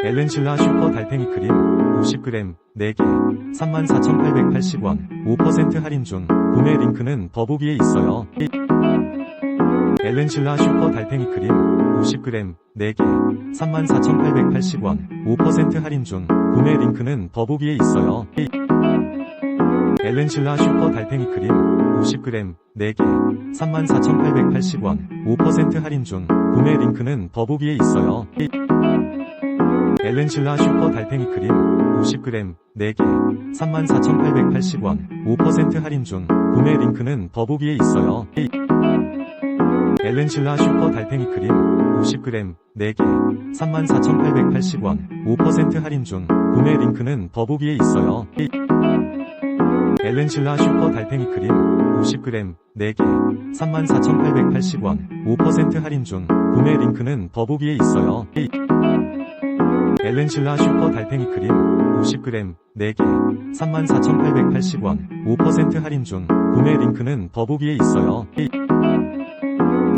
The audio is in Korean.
엘렌실라 슈퍼 달팽이 크림 50g 4개 34,880원 5% 할인 중 구매 링크는 더보기에 있어요. 엘렌실라 슈퍼 달팽이 크림 50g 4개 34,880원 5% 할인 중 구매 링크는 더보기에 있어요. 엘렌실라 슈퍼 달팽이 크림 50g 4개 34,880원 5% 할인 중 구매 링크는 더보기에 있어요. 엘렌실라 슈퍼 달팽이 크림 50g 4개 34,880원 5% 할인 중 구매 링크는 더보기에 있어요. 엘렌실라 슈퍼 달팽이 크림 50g 4개 34,880원 5% 할인 중 구매 링크는 더보기에 있어요. 엘렌실라 슈퍼 달팽이 크림 50g 4개 34,880원 5% 할인 중 구매 링크는 더보기에 있어요. 엘렌실라 슈퍼 달팽이 크림 50g 4개 34,880원 5% 할인 중 구매 링크는 더보기에 있어요.